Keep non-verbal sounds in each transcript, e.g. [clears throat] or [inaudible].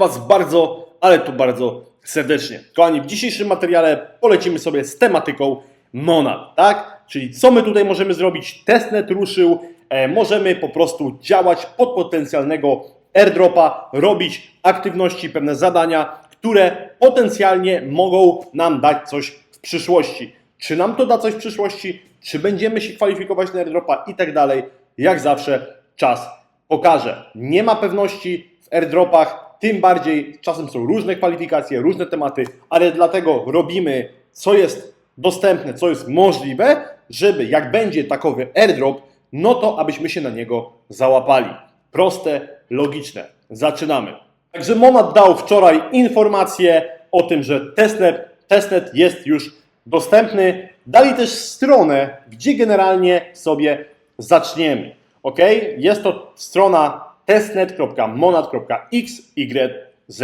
Was bardzo, ale to bardzo serdecznie. Kochani, w dzisiejszym materiale polecimy sobie z tematyką Monad, tak? Czyli co my tutaj możemy zrobić? Testnet ruszył, e, możemy po prostu działać pod potencjalnego airdropa, robić aktywności, pewne zadania, które potencjalnie mogą nam dać coś w przyszłości. Czy nam to da coś w przyszłości? Czy będziemy się kwalifikować na airdropa i tak dalej? Jak zawsze czas pokaże. Nie ma pewności w airdropach, tym bardziej czasem są różne kwalifikacje, różne tematy, ale dlatego robimy, co jest dostępne, co jest możliwe, żeby jak będzie takowy airdrop, no to abyśmy się na niego załapali. Proste, logiczne. Zaczynamy. Także Monad dał wczoraj informację o tym, że testnet, testnet jest już dostępny. Dali też stronę, gdzie generalnie sobie zaczniemy. Ok? Jest to strona testnet.monad.xyz.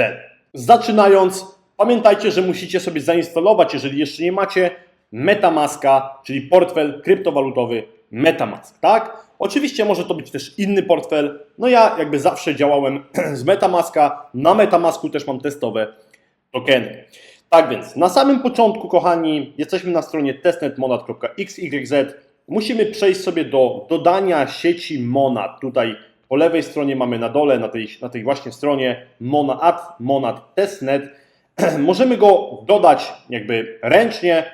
Zaczynając, pamiętajcie, że musicie sobie zainstalować, jeżeli jeszcze nie macie, Metamaska, czyli portfel kryptowalutowy Metamask, tak? Oczywiście może to być też inny portfel. No ja jakby zawsze działałem [clears throat] z Metamaska. Na Metamasku też mam testowe tokeny. Tak więc, na samym początku, kochani, jesteśmy na stronie testnetmonad.xyz. Musimy przejść sobie do dodania sieci Monad. Tutaj po lewej stronie mamy na dole, na tej, na tej właśnie stronie Monad, Monad Testnet. [clears throat] Możemy go dodać jakby ręcznie,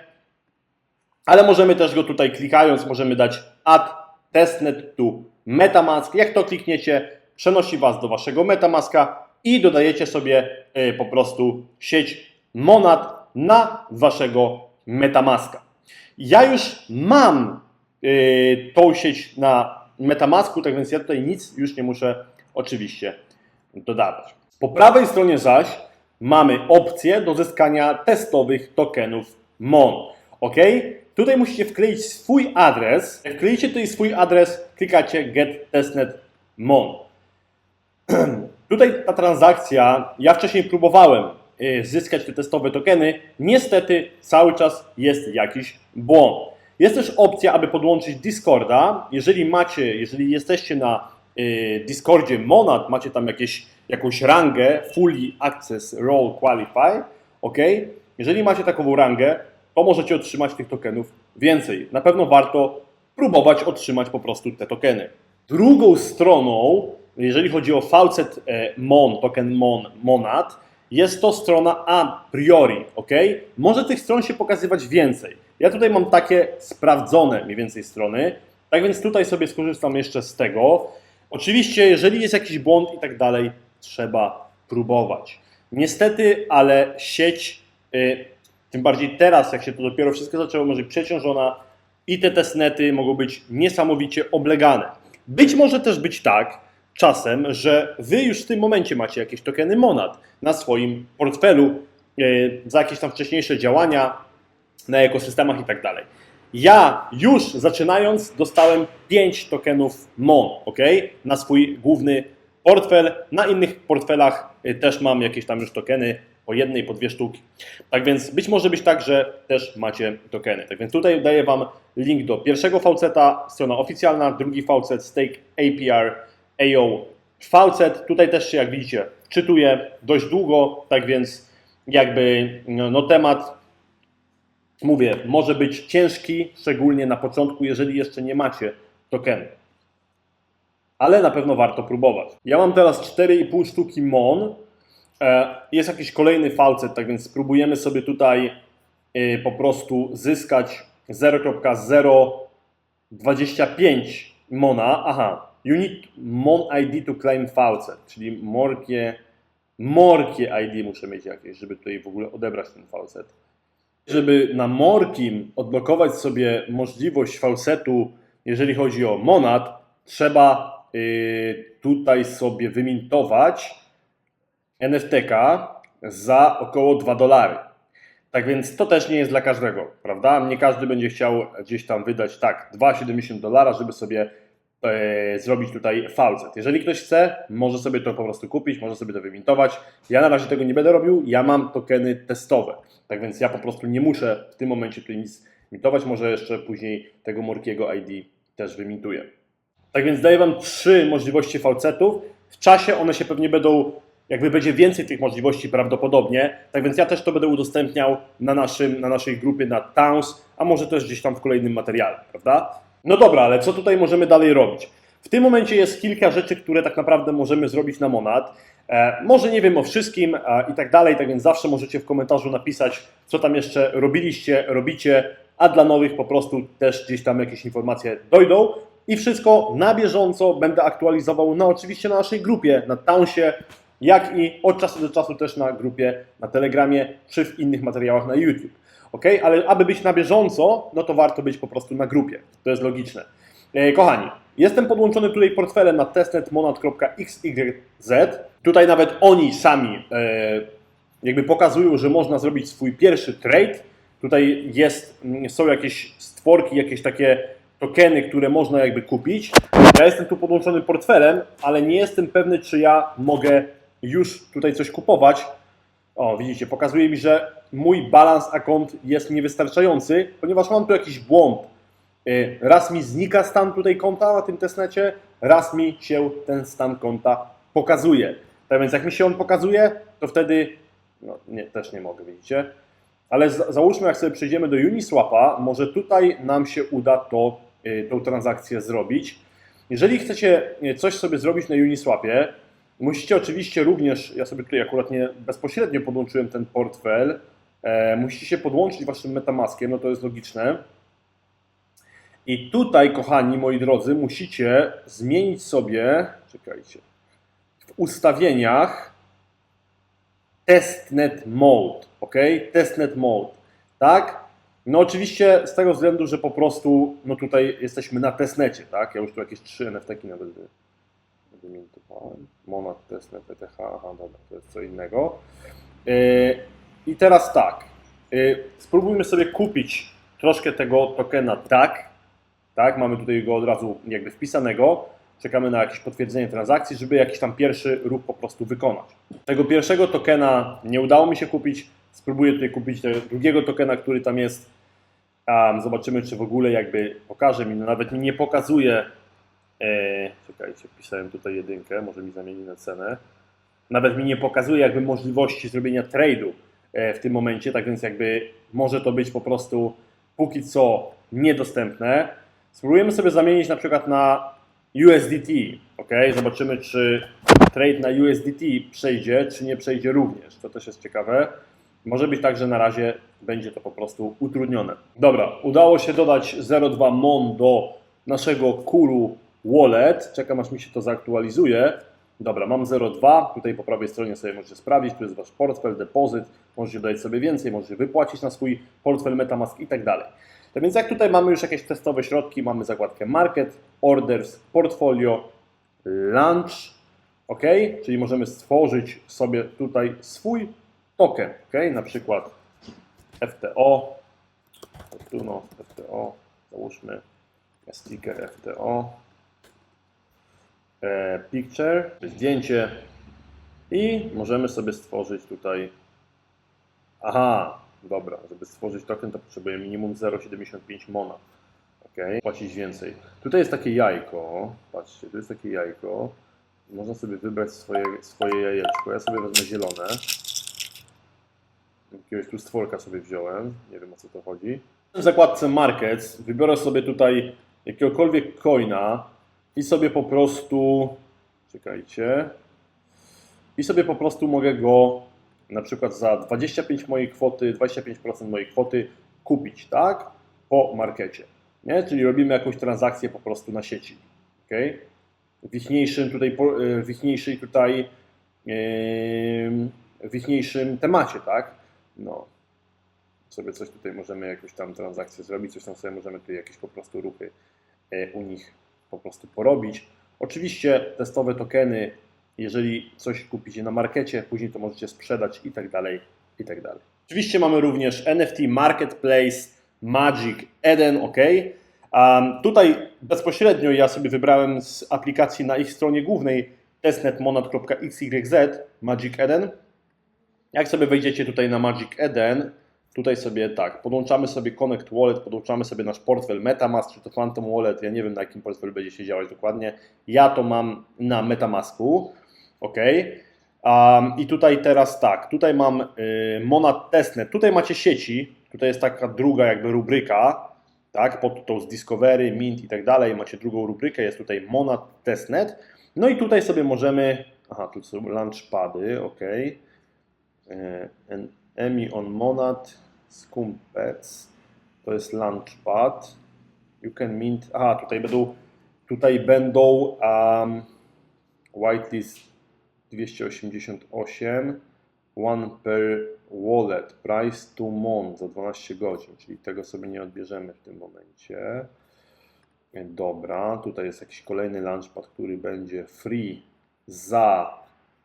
ale możemy też go tutaj klikając, możemy dać add testnet to metamask. Jak to klikniecie, przenosi Was do Waszego metamaska i dodajecie sobie y, po prostu sieć Monad na Waszego metamaska. Ja już mam y, tą sieć na metamasku, tak więc ja tutaj nic już nie muszę oczywiście dodawać. Po prawej stronie zaś mamy opcję do zyskania testowych tokenów MON. OK? Tutaj musicie wkleić swój adres. Jak wkleicie tutaj swój adres, klikacie Get Testnet MON. [clears throat] Tutaj ta transakcja, ja wcześniej próbowałem y, zyskać te testowe tokeny. Niestety cały czas jest jakiś błąd. Jest też opcja, aby podłączyć Discorda. Jeżeli macie, jeżeli jesteście na y, Discordzie Monad, macie tam jakieś, jakąś rangę Fully Access Role Qualify, ok? Jeżeli macie taką rangę, to możecie otrzymać tych tokenów więcej. Na pewno warto próbować otrzymać po prostu te tokeny. Drugą stroną, jeżeli chodzi o Faucet e, Mon, token Mon, Monad, jest to strona a priori, ok? Może tych stron się pokazywać więcej. Ja tutaj mam takie sprawdzone mniej więcej strony, tak więc tutaj sobie skorzystam jeszcze z tego. Oczywiście, jeżeli jest jakiś błąd i tak dalej, trzeba próbować. Niestety, ale sieć, y, tym bardziej teraz, jak się to dopiero wszystko zaczęło, może być przeciążona i te testnety mogą być niesamowicie oblegane. Być może też być tak, czasem, że Wy już w tym momencie macie jakieś tokeny Monad na swoim portfelu y, za jakieś tam wcześniejsze działania na ekosystemach i tak dalej. Ja już zaczynając dostałem 5 tokenów MON, ok? Na swój główny portfel. Na innych portfelach y, też mam jakieś tam już tokeny po jednej, po dwie sztuki. Tak więc być może być tak, że też macie tokeny. Tak więc tutaj daję Wam link do pierwszego fauceta, strona oficjalna, drugi faucet, stake APR, AO faucet. Tutaj też się, jak widzicie, czytuje dość długo, tak więc jakby no, no temat mówię, może być ciężki, szczególnie na początku, jeżeli jeszcze nie macie tokenu. Ale na pewno warto próbować. Ja mam teraz 4,5 sztuki MON. E, Jest jakiś kolejny faucet, tak więc spróbujemy sobie tutaj e, po prostu zyskać 0.025 MONA. Aha, you need MON ID to claim faucet, czyli morkie, morkie ID muszę mieć jakieś, żeby tutaj w ogóle odebrać ten faucet żeby na Morkim odblokować sobie możliwość faucetu, jeżeli chodzi o Monad, trzeba y, tutaj sobie wymintować NFTK za około 2 dolary. Tak więc to też nie jest dla każdego, prawda? Nie każdy będzie chciał gdzieś tam wydać tak 2,70 dolara, żeby sobie zrobić tutaj faucet. Jeżeli ktoś chce, może sobie to po prostu kupić, może sobie to wymintować. Ja na razie tego nie będę robił, ja mam tokeny testowe. Tak więc ja po prostu nie muszę w tym momencie tutaj nic mintować, może jeszcze później tego Morkiego ID też wymintuję. Tak więc daję Wam trzy możliwości faucetów. W czasie one się pewnie będą jakby będzie więcej tych możliwości prawdopodobnie, tak więc ja też to będę udostępniał na, naszym, na naszej grupie na Towns, a może też gdzieś tam w kolejnym materiale, prawda? No dobra, ale co tutaj możemy dalej robić? W tym momencie jest kilka rzeczy, które tak naprawdę możemy zrobić na Monad. E, może nie wiem o wszystkim e, i tak dalej, tak więc zawsze możecie w komentarzu napisać, co tam jeszcze robiliście, robicie, a dla nowych po prostu też gdzieś tam jakieś informacje dojdą. I wszystko na bieżąco będę aktualizował, no oczywiście na naszej grupie, na Townsie, jak i od czasu do czasu też na grupie na Telegramie czy w innych materiałach na YouTube. Ok, ale aby być na bieżąco, no to warto być po prostu na grupie. To jest logiczne. E, Kochani, jestem podłączony tutaj portfelem na testnetmonad.xyz. Tutaj nawet oni sami e, jakby pokazują, że można zrobić swój pierwszy trade. Tutaj jest, mm, są jakieś stworki, jakieś takie tokeny, które można jakby kupić. Ja jestem tu podłączony portfelem, ale nie jestem pewny, czy ja mogę już tutaj coś kupować. O, widzicie, pokazuje mi, że mój balans akont jest niewystarczający, ponieważ mam tu jakiś błąd. Y, Raz mi znika stan tutaj konta na tym testnecie, raz mi się ten stan konta pokazuje. Tak więc jak mi się on pokazuje, to wtedy no, nie, też nie mogę, widzicie? Ale za- załóżmy, jak sobie przejdziemy do Uniswapa, może tutaj nam się uda to, y, tą transakcję zrobić. Jeżeli chcecie y, coś sobie zrobić na Uniswapie, musicie oczywiście również, ja sobie tutaj akurat nie bezpośrednio podłączyłem ten portfel, e, musicie się podłączyć waszym Metamaskiem, no to jest logiczne. I tutaj, kochani, moi drodzy, musicie zmienić sobie, czekajcie, w ustawieniach testnet mode, ok? Testnet mode, tak? No oczywiście z tego względu, że po prostu, no tutaj jesteśmy na testnecie, tak? Ja już tu jakieś trzy NFT-ki nawet wy- wyimitowałem. Monad, testnet, ETH, aha, dobra, to jest co innego. Yy, I teraz tak, yy, spróbujmy sobie kupić troszkę tego tokena DAC, tak? Mamy tutaj go od razu jakby wpisanego. Czekamy na jakieś potwierdzenie transakcji, żeby jakiś tam pierwszy ruch po prostu wykonać. Tego pierwszego tokena nie udało mi się kupić. Spróbuję tutaj kupić tego drugiego tokena, który tam jest. Um, zobaczymy, czy w ogóle jakby pokaże mi. No nawet mi nie pokazuje. E, czekajcie, wpisałem tutaj jedynkę, może mi zamieni na cenę. Nawet mi nie pokazuje jakby możliwości zrobienia trade'u e, w tym momencie, tak więc jakby może to być po prostu póki co niedostępne. Spróbujemy sobie zamienić na przykład na USDT, ok? Zobaczymy, czy trade na USDT przejdzie, czy nie przejdzie również. To też jest ciekawe. Może być tak, że na razie będzie to po prostu utrudnione. Dobra, udało się dodać 0,2 MON do naszego Kuru Wallet. Czekam aż mi się to zaktualizuje. Dobra, mam 0,2. Tutaj po prawej stronie sobie możecie sprawdzić, tu jest Wasz portfel, depozyt. Możecie dodać sobie więcej, możecie wypłacić na swój portfel Metamask i tak dalej. Tak więc jak tutaj mamy już jakieś testowe środki, mamy zakładkę Market, Orders, Portfolio, Launch, ok? Czyli możemy stworzyć sobie tutaj swój token, ok? Na przykład FTO, Fortuno, FTO, załóżmy sticker FTO, picture, zdjęcie. I możemy sobie stworzyć tutaj, aha, dobra, żeby stworzyć token to potrzebujemy minimum 0,75 mona, ok? Płacić więcej. Tutaj jest takie jajko, patrzcie, tu jest takie jajko, można sobie wybrać swoje, swoje jajeczko, ja sobie wezmę zielone, jakiegoś tu stworka sobie wziąłem, nie wiem o co to chodzi. W zakładce Markets wybiorę sobie tutaj jakiegokolwiek coina i sobie po prostu, czekajcie, i sobie po prostu mogę go na przykład za 25 mojej kwoty, 25% mojej kwoty kupić, tak? Po markecie. Nie? Czyli robimy jakąś transakcję po prostu na sieci. Okay? W ichniejszym tutaj, e, w ichniejszej tutaj, w ichniejszym temacie, tak? No. Sobie coś tutaj możemy jakąś tam transakcję zrobić, coś tam sobie możemy tutaj jakieś po prostu ruchy e, u nich po prostu porobić. Oczywiście testowe tokeny, jeżeli coś kupicie na markecie, później to możecie sprzedać i tak dalej, i tak dalej. Oczywiście mamy również NFT Marketplace, Magic Eden, ok. Um, tutaj bezpośrednio ja sobie wybrałem z aplikacji na ich stronie głównej testnetmonad.xyz Magic Eden. Jak sobie wejdziecie tutaj na Magic Eden, tutaj sobie tak, podłączamy sobie Connect Wallet, podłączamy sobie nasz portfel Metamask, czy to Phantom Wallet, ja nie wiem na jakim portfelu będzie się działać dokładnie. Ja to mam na Metamasku, ok. Um, I tutaj teraz tak, tutaj mam y, Monad Testnet, tutaj macie sieci, tutaj jest taka druga jakby rubryka, tak, pod tą z Discovery, Mint i tak dalej, macie drugą rubrykę, jest tutaj Monad Testnet, no i tutaj sobie możemy, aha, tu są launchpady, ok, Emi on Monad, Scumpets, to jest launchpad, you can mint, aha, tutaj będą, tutaj będą um, whitelist 288, one per wallet, price to month za 12 godzin, czyli tego sobie nie odbierzemy w tym momencie. Dobra, tutaj jest jakiś kolejny launchpad, który będzie free za.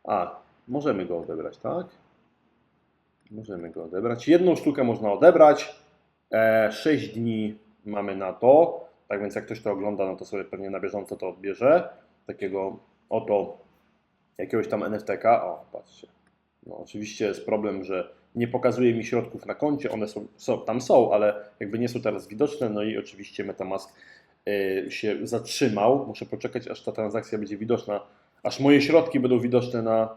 A, możemy go odebrać, tak? Możemy go odebrać. Jedną sztukę można odebrać. E, 6 dni mamy na to. Tak więc jak ktoś to ogląda, no to sobie pewnie na bieżąco to odbierze. Takiego oto jakiegoś tam NFTK. O, patrzcie. No, oczywiście jest problem, że nie pokazuje mi środków na koncie, one są, są, tam są, ale jakby nie są teraz widoczne. No i oczywiście Metamask y, się zatrzymał. Muszę poczekać, aż ta transakcja będzie widoczna, aż moje środki będą widoczne na,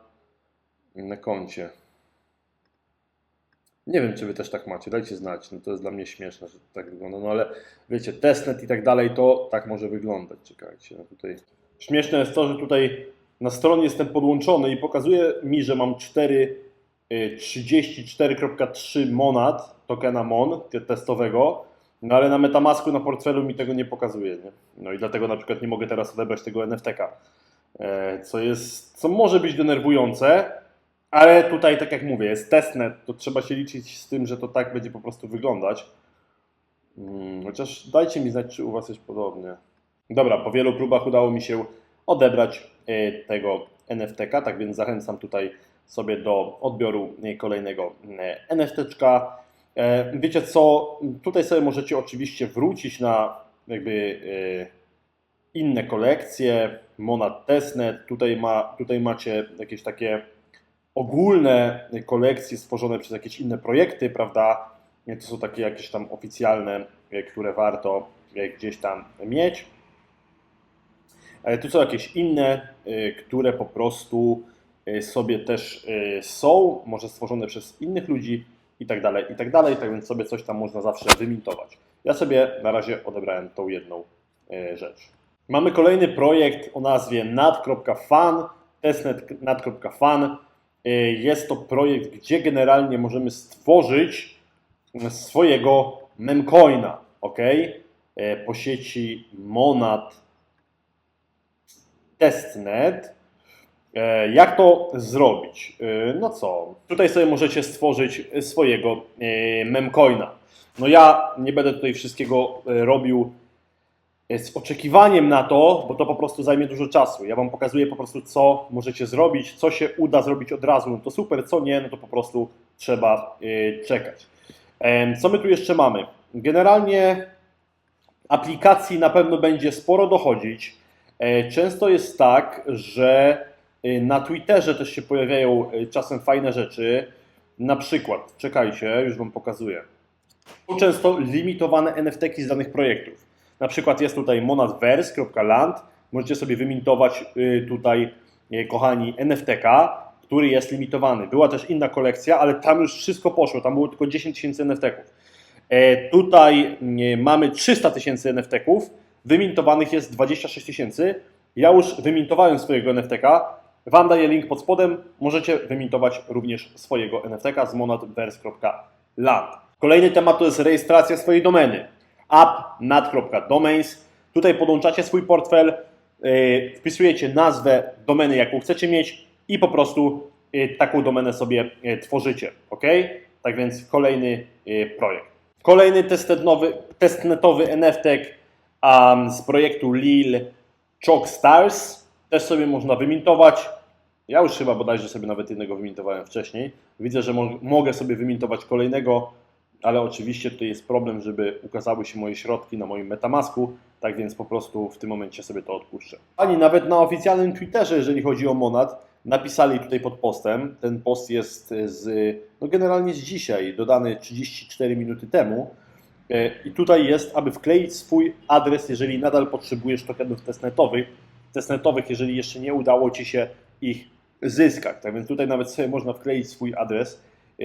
na koncie. Nie wiem, czy wy też tak macie, dajcie znać. No to jest dla mnie śmieszne, że tak wygląda. No ale wiecie, testnet i tak dalej, to tak może wyglądać. Czekajcie, no tutaj. Śmieszne jest to, że tutaj na stronie jestem podłączony i pokazuje mi, że mam 4, y, 34.3 monad tokena MON te- testowego, no ale na Metamasku na portfelu mi tego nie pokazuje. Nie? No i dlatego na przykład nie mogę teraz odebrać tego NFTK. E, Co jest, co może być denerwujące, ale tutaj, tak jak mówię, jest testnet, to trzeba się liczyć z tym, że to tak będzie po prostu wyglądać. Mm, Chociaż dajcie mi znać, czy u Was jest podobnie. Dobra, po wielu próbach udało mi się odebrać e, tego NFTK, tak więc zachęcam tutaj sobie do odbioru e, kolejnego e, NFTczka. E, Wiecie co, tutaj sobie możecie oczywiście wrócić na jakby inne kolekcje, Monad Testnet, tutaj, ma, tutaj macie jakieś takie ogólne kolekcje stworzone przez jakieś inne projekty, prawda? To są takie jakieś tam oficjalne, e, które warto e, gdzieś tam mieć. Ale tu są jakieś inne, które po prostu sobie też są, może stworzone przez innych ludzi i tak dalej, i tak dalej, tak więc sobie coś tam można zawsze wymintować. Ja sobie na razie odebrałem tą jedną y, rzecz. Mamy kolejny projekt o nazwie nad.fan, testnet nad.fan. Y, Jest to projekt, gdzie generalnie możemy stworzyć swojego memcoina, ok? Y, Po sieci Monad testnet. E, Jak to zrobić? E, No co, tutaj sobie możecie stworzyć swojego memcoina. No ja nie będę tutaj wszystkiego robił z oczekiwaniem na to, bo to po prostu zajmie dużo czasu. Ja Wam pokazuję po prostu, co możecie zrobić, co się uda zrobić od razu, no to super, co nie, no to po prostu trzeba e, czekać. Co my tu jeszcze mamy? Generalnie aplikacji na pewno będzie sporo dochodzić. E, Często jest tak, że e, na Twitterze też się pojawiają e, czasem fajne rzeczy. Na przykład, czekajcie, już Wam pokazuję. Są często limitowane NFT-ki z danych projektów. Na przykład jest tutaj monadverse.land. Możecie sobie wymintować y, tutaj, y, kochani, NFT-ka, który jest limitowany. Była też inna kolekcja, ale tam już wszystko poszło. Tam było tylko 10 tysięcy NFT-ków. E, Tutaj nie, mamy 300 tysięcy NFT-ków, wymintowanych jest 26 tysięcy. Ja już wymintowałem swojego NFT-ka. Wam daję link pod spodem. Możecie wymintować również swojego NFT-ka z monadverse.land. Kolejny temat to jest rejestracja swojej domeny. app.nad.domains. Tutaj podłączacie swój portfel, yy, wpisujecie nazwę domeny, jaką chcecie mieć i po prostu yy, taką domenę sobie yy, tworzycie. ok? Tak więc kolejny projekt. Kolejny testnetowy, testnetowy NFT um, z projektu Lil Chalk Stars. Też sobie można wymintować. Ja już chyba bodajże sobie nawet jednego wymintowałem wcześniej. Widzę, że mo- mogę sobie wymintować kolejnego, ale oczywiście tutaj jest problem, żeby ukazały się moje środki na moim Metamasku, tak więc po prostu w tym momencie sobie to odpuszczę. Ani nawet na oficjalnym Twitterze, jeżeli chodzi o Monad, napisali tutaj pod postem. Ten post jest z, no generalnie z dzisiaj, dodany 34 minuty temu. E, I tutaj jest, aby wkleić swój adres, jeżeli nadal potrzebujesz tokenów testnetowych, testnetowych, jeżeli jeszcze nie udało Ci się ich zyskać. Tak więc tutaj nawet sobie można wkleić swój adres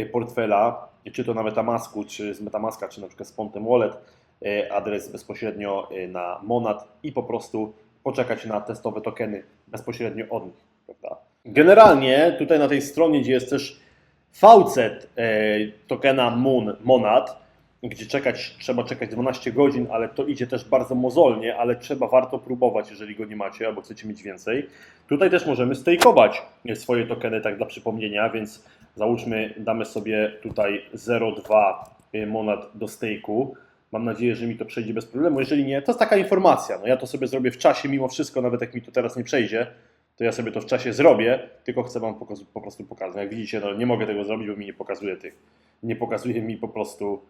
portfela, czy to na Metamasku, czy z Metamaska, czy na przykład z Pontem Wallet, e, adres bezpośrednio e, na Monad i po prostu poczekać na testowe tokeny bezpośrednio od nich. Prawda? Generalnie tutaj na tej stronie, gdzie jest też e, tokena Moon, Monad, gdzie czekać, trzeba czekać 12 godzin, ale to idzie też bardzo mozolnie, ale trzeba, warto próbować, jeżeli go nie macie albo chcecie mieć więcej. Tutaj też możemy stejkować swoje tokeny, tak dla przypomnienia, więc załóżmy, damy sobie tutaj 0,2 monat do stejku. Mam nadzieję, że mi to przejdzie bez problemu. Jeżeli nie, to jest taka informacja. No ja to sobie zrobię w czasie, mimo wszystko, nawet jak mi to teraz nie przejdzie, to ja sobie to w czasie zrobię, tylko chcę Wam po prostu pokazać. Jak widzicie, no nie mogę tego zrobić, bo mi nie pokazuje tych, nie pokazuje mi po prostu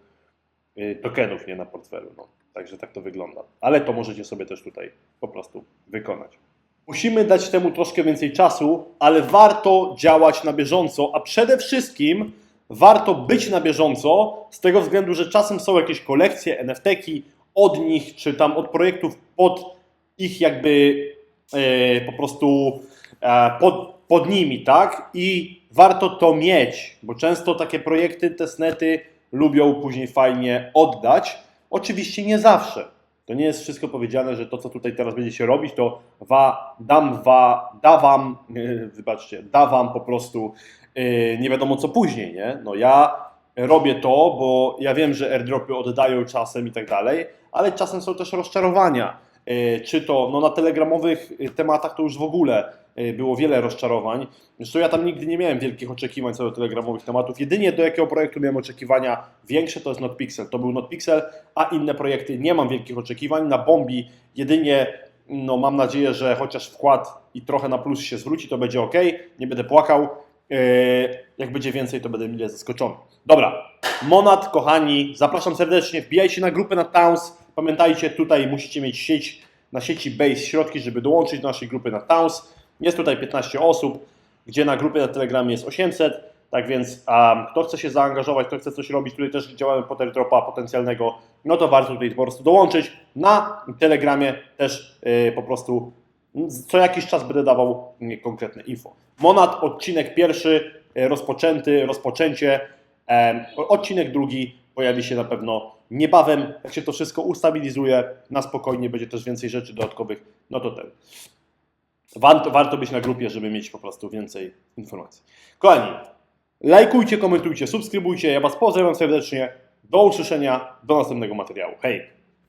y, tokenów nie na portfelu. No. Także tak to wygląda. Ale to możecie sobie też tutaj po prostu wykonać. Musimy dać temu troszkę więcej czasu, ale warto działać na bieżąco, a przede wszystkim warto być na bieżąco z tego względu, że czasem są jakieś kolekcje, NFT-ki od nich, czy tam od projektów pod ich jakby e, po prostu e, pod, pod nimi, tak? I warto to mieć, bo często takie projekty, testnety lubią później fajnie oddać. Oczywiście nie zawsze. To nie jest wszystko powiedziane, że to, co tutaj teraz będziecie robić, to wa, dam, wa, da wam, [laughs] wybaczcie, da wam po prostu yy, nie wiadomo co później, nie? No ja robię to, bo ja wiem, że airdropy oddają czasem i tak dalej, ale czasem są też rozczarowania. Yy, Czy to no, na telegramowych yy, tematach to już w ogóle było wiele rozczarowań. Zresztą ja tam nigdy nie miałem wielkich oczekiwań co do telegramowych tematów. Jedynie do jakiego projektu miałem oczekiwania większe, to jest NotPixel. To był NotPixel, a inne projekty nie mam wielkich oczekiwań. Na Bombi jedynie no, mam nadzieję, że chociaż wkład i trochę na plus się zwróci, to będzie ok. Nie będę płakał. Yy, Jak będzie więcej, to będę mile zaskoczony. Dobra, Monat, kochani, zapraszam serdecznie. Wbijajcie na grupę na Towns. Pamiętajcie, tutaj musicie mieć sieć na sieci Base środki, żeby dołączyć do naszej grupy na Towns. Jest tutaj 15 osób, gdzie na grupie na Telegramie jest 800. Tak więc um, kto chce się zaangażować, kto chce coś robić, tutaj też działamy pod airdropa potencjalnego, no to warto tutaj po prostu dołączyć. Na Telegramie też yy, po prostu co jakiś czas będę dawał mm, konkretne info. Monat, odcinek pierwszy e, rozpoczęty, rozpoczęcie. Em, Odcinek drugi pojawi się na pewno niebawem. Jak się to wszystko ustabilizuje, na spokojnie będzie też więcej rzeczy dodatkowych, no to ten. Warto, warto być na grupie, żeby mieć po prostu więcej informacji. Kochani, lajkujcie, komentujcie, subskrybujcie. Ja Was pozdrawiam serdecznie. Do usłyszenia, do następnego materiału. Hej!